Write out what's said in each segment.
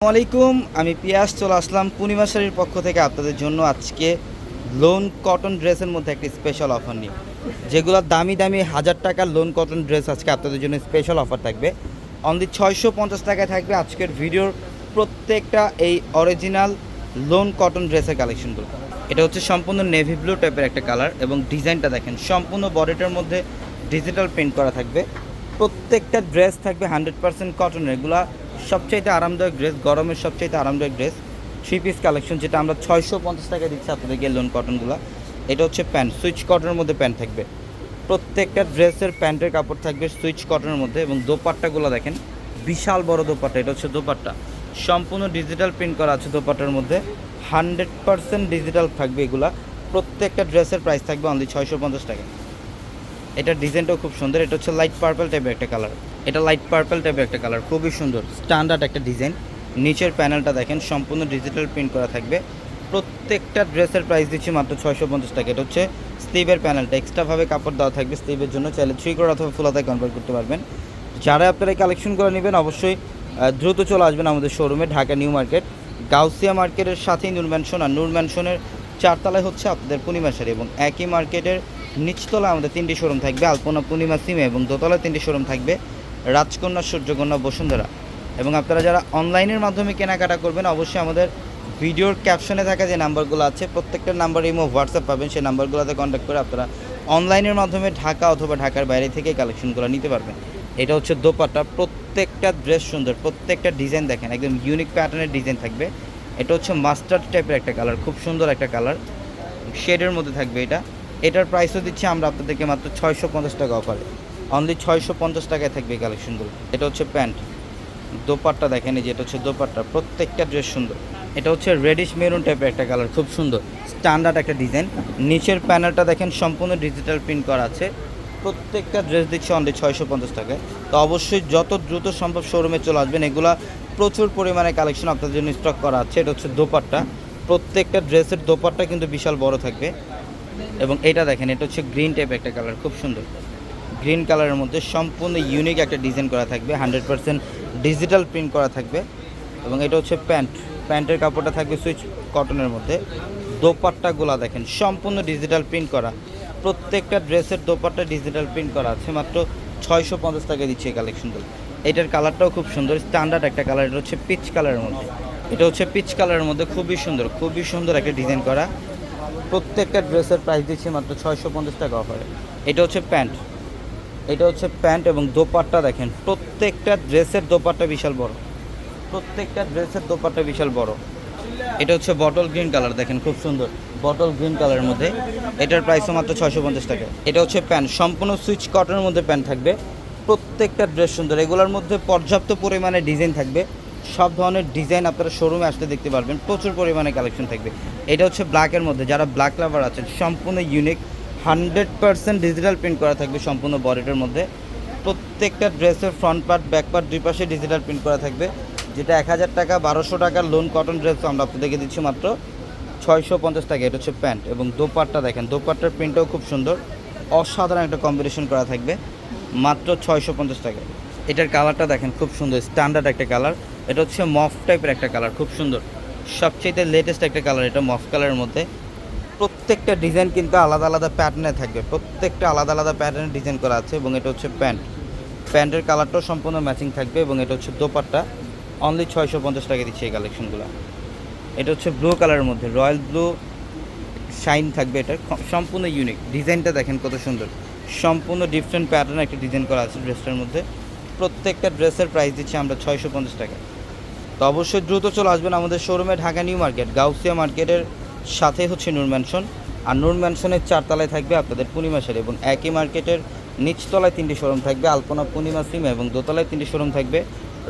আসসালামাইকুম আমি পিয়াস, চলে আসলাম পূর্ণিমা শাড়ির পক্ষ থেকে আপনাদের জন্য আজকে লোন কটন ড্রেসের মধ্যে একটি স্পেশাল অফার নিই যেগুলো দামি দামি হাজার টাকার লোন কটন ড্রেস আজকে আপনাদের জন্য স্পেশাল অফার থাকবে। অনলি ছয়শো পঞ্চাশ টাকায় থাকবে আজকের ভিডিওর প্রত্যেকটা এই অরিজিনাল লোন কটন ড্রেসের কালেকশনগুলো এটা হচ্ছে সম্পূর্ণ নেভি ব্লু টাইপের একটা কালার এবং ডিজাইনটা দেখেন, সম্পূর্ণ বডিটার মধ্যে ডিজিটাল প্রিন্ট করা থাকবে। প্রত্যেকটা ড্রেস থাকবে হান্ড্রেড পার্সেন্ট কটনের এগুলা সবচাইতে আরামদায়ক ড্রেস, গরমের সবচাইতে আরামদায়ক ড্রেস থ্রি পিস কালেকশন যেটা আমরা ছয়শো পঞ্চাশ টাকা দিচ্ছি আপনাদেরকে লোন কটনগুলো এটা হচ্ছে প্যান্ট সুইচ কটনের মধ্যে প্যান্ট থাকবে। প্রত্যেকটা ড্রেসের প্যান্টের কাপড় থাকবে সুইচ কটনের মধ্যে এবং দোপাট্টাগুলো দেখেন, বিশাল বড় দোপাট্টা, এটা হচ্ছে দোপাট্টা। সম্পূর্ণ ডিজিটাল প্রিন্ট করা আছে দোপাট্টার মধ্যে। হান্ড্রেড পার্সেন্ট ডিজিটাল থাকবে এগুলা। প্রত্যেকটা ড্রেসের প্রাইস থাকবে অনলি ছয়শো পঞ্চাশ টাকা। এটার ডিজাইনটাও খুব সুন্দর। এটা হচ্ছে লাইট পার্পল টাইপের একটা কালার এটা লাইট পার্পল টাইপের একটা কালার খুবই সুন্দর। স্ট্যান্ডার্ড একটা ডিজাইন নিচের প্যানেলটা দেখেন, সম্পূর্ণ ডিজিটাল প্রিন্ট করা থাকবে। প্রত্যেকটা ড্রেসের প্রাইস দিচ্ছি মাত্র ছয়শো পঞ্চাশ টাকা। এটা হচ্ছে স্লিভের প্যানেলটা এক্সট্রাভাবে কাপড় দেওয়া থাকবে স্লিভের জন্য। চাইলে থ্রি করে অথবা ফুলাতে কনভার্ট করতে পারবেন। যারা আপনারা এই কালেকশনগুলো নেবেন, অবশ্যই দ্রুত চলে আসবেন আমাদের শোরুমে ঢাকা নিউ মার্কেট। গাউসিয়া মার্কেটের সাথেই নূর ম্যানশন আর নূর ম্যানশনের চারতলায় হচ্ছে আপনাদের পূর্ণিমা শাড়ি এবং একই মার্কেটের নিচতলায় আমাদের তিনটি শোরুম থাকবে, আলপনা পূর্ণিমা সিমে এবং দোতলায় তিনটি শোরুম থাকবে, রাজকন্যা, সূর্যকন্যা, বসুন্ধরা। এবং আপনারা যারা অনলাইনের মাধ্যমে কেনাকাটা করবেন, অবশ্যই আমাদের ভিডিওর ক্যাপশনে থাকা যে নাম্বারগুলো আছে, প্রত্যেকটা নাম্বার ইমো, হোয়াটসঅ্যাপ পাবেন, সেই নাম্বারগুলোতে কন্ট্যাক্ট করে আপনারা অনলাইনের মাধ্যমে ঢাকা অথবা ঢাকার বাইরে থেকে কালেকশনগুলো নিতে পারবেন। এটা হচ্ছে দোপাট্টা, প্রত্যেকটা ড্রেস সুন্দর, প্রত্যেকটা ডিজাইন দেখেন, একদম ইউনিক প্যাটার্নের ডিজাইন থাকবে। এটা হচ্ছে মাস্টার্ড টাইপের একটা কালার খুব সুন্দর একটা কালার শেডের মধ্যে থাকবে এটা। এটার প্রাইসও দিচ্ছি আমরা আপনাদেরকে মাত্র ছয়শো পঞ্চাশ টাকা অফারে অনলি ছয়শো পঞ্চাশ টাকায় থাকবে এই কালেকশনগুলো এটা হচ্ছে প্যান্ট। দোপাট্টা দেখেন এই যে, এটা হচ্ছে দোপাট্টা। প্রত্যেকটা ড্রেস সুন্দর। এটা হচ্ছে রেডিশ মেরুন টাইপের একটা কালার খুব সুন্দর। স্ট্যান্ডার্ড একটা ডিজাইন নিচের প্যানেলটা দেখেন, সম্পূর্ণ ডিজিটাল প্রিন্ট করা আছে। প্রত্যেকটা ড্রেস দিচ্ছে অনলি ছয়শো পঞ্চাশ টাকায়। তো অবশ্যই যত দ্রুত সম্ভব শোরুমে চলে আসবেন। এগুলা প্রচুর পরিমাণে কালেকশন আপনাদের জন্য স্টক করা আছে। এটা হচ্ছে দোপাট্টা। প্রত্যেকটা ড্রেসের দোপাট্টা কিন্তু বিশাল বড় থাকবে। এবং এটা দেখেন, এটা হচ্ছে গ্রিন টাইপ একটা কালার খুব সুন্দর। গ্রিন কালারের মধ্যে সম্পূর্ণ ইউনিক একটা ডিজাইন করা থাকবে হান্ড্রেড পার্সেন্ট ডিজিটাল প্রিন্ট করা থাকবে। এবং এটা হচ্ছে প্যান্ট প্যান্টের কাপড়টা থাকবে সুইচ কটনের মধ্যে। দোপাট্টাগুলো দেখেন, সম্পূর্ণ ডিজিটাল প্রিন্ট করা। প্রত্যেকটা ড্রেসের দোপাট্টা ডিজিটাল প্রিন্ট করা আছে, মাত্র ছয়শো পঞ্চাশ টাকা দিচ্ছে এই কালেকশনগুলো এটার কালারটাও খুব সুন্দর স্ট্যান্ডার্ড একটা কালার এটা হচ্ছে পিচ কালারের মধ্যে। এটা হচ্ছে পিচ কালারের মধ্যে খুবই সুন্দর খুবই সুন্দর একটা ডিজাইন করা। প্রত্যেকটা ড্রেসের প্রাইস দিচ্ছি মাত্র ছয়শো পঞ্চাশ টাকা অফারে এটা হচ্ছে প্যান্ট। এটা হচ্ছে প্যান্ট এবং দোপাট্টা দেখেন প্রত্যেকটা ড্রেসের দোপাট্টা বিশাল বড়। প্রত্যেকটা ড্রেসের দোপাট্টা বিশাল বড়। এটা হচ্ছে বটল গ্রিন কালার দেখেন খুব সুন্দর। বটল গ্রিন কালারের মধ্যে। এটার প্রাইসও মাত্র ছয়শো পঞ্চাশ টাকা। এটা হচ্ছে প্যান্ট সম্পূর্ণ সুইচ কটনের মধ্যে প্যান্ট থাকবে। প্রত্যেকটা ড্রেস সুন্দর। এগুলোর মধ্যে পর্যাপ্ত পরিমাণে ডিজাইন থাকবে। সব ধরনের ডিজাইন আপনারা শোরুমে আসতে দেখতে পারবেন। প্রচুর পরিমাণে কালেকশন থাকবে। এটা হচ্ছে ব্ল্যাকের মধ্যে। যারা ব্ল্যাক লাভার আছেন, সম্পূর্ণ unique hundred percent digital print করা থাকবে সম্পূর্ণ বডিটার মধ্যে। প্রত্যেকটা ড্রেসের ফ্রন্ট পার্ট ব্যাক পার্ট দুই পাশে ডিজিটাল প্রিন্ট করা থাকবে। যেটা এক হাজার টাকা, বারোশো টাকার লোন কটন ড্রেস আমরা আপনাদেরকে দিচ্ছি মাত্র ছয়শো পঞ্চাশ টাকা। এটা হচ্ছে প্যান্ট এবং দোপাট্টা দেখেন। দোপাট্টার প্রিন্টটাও খুব সুন্দর। অসাধারণ একটা কম্বিনেশন করা থাকবে। মাত্র ছয়শো পঞ্চাশ টাকা এটার কালারটা দেখেন, খুব সুন্দর। স্ট্যান্ডার্ড একটা কালার এটা হচ্ছে মফ টাইপের একটা কালার, খুব সুন্দর। সবচেয়ে লেটেস্ট একটা কালার এটা, মফ কালারের মধ্যে। প্রত্যেকটা ডিজাইন কিন্তু আলাদা আলাদা প্যাটার্নে থাকবে। প্রত্যেকটা আলাদা আলাদা প্যাটার্নে ডিজাইন করা আছে এবং এটা হচ্ছে প্যান্ট। প্যান্টের কালারটাও সম্পূর্ণ ম্যাচিং থাকবে এবং এটা হচ্ছে দোপাট্টা। অনলি ছয়শো পঞ্চাশ টাকা দিচ্ছে এই কালেকশনগুলো এটা হচ্ছে ব্লু কালারের মধ্যে রয়্যাল ব্লু শাইন থাকবে এটা। সম্পূর্ণ ইউনিক ডিজাইনটা দেখেন কত সুন্দর। সম্পূর্ণ ডিফারেন্ট প্যাটার্ন একটা ডিজাইন করা আছে ড্রেসটার মধ্যে। প্রত্যেকটা ড্রেসের প্রাইস দিচ্ছি আমরা ছয়শো পঞ্চাশ টাকা। তো অবশ্যই দ্রুত চলে আসবেন আমাদের শোরুমে ঢাকা নিউ মার্কেট, গাউসিয়া মার্কেটের সাথে হচ্ছে নূর ম্যানশন। আর নূর ম্যানশনের চারতলায় থাকবে আপনাদের পূর্ণিমা শাড়ি এবং একই মার্কেটের নিচতলায় তিনটি শোরুম থাকবে, আলপনা পূর্ণিমা সিমা এবং দোতলায় তিনটি শোরুম থাকবে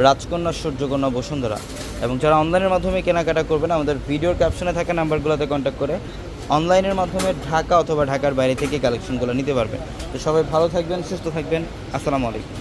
রাজকন্যা, সূর্যকন্যা, বসুন্ধরা। এবং যারা অনলাইনের মাধ্যমে কেনাকাটা করবেন, আমাদের ভিডিওর ক্যাপশনে থাকা নাম্বারগুলোতে কন্ট্যাক্ট করে অনলাইনের মাধ্যমে ঢাকা অথবা ঢাকার বাইরে থেকে কালেকশনগুলো নিতে পারবেন। তো সবাই ভালো থাকবেন, সুস্থ থাকবেন। আসসালামু আলাইকুম।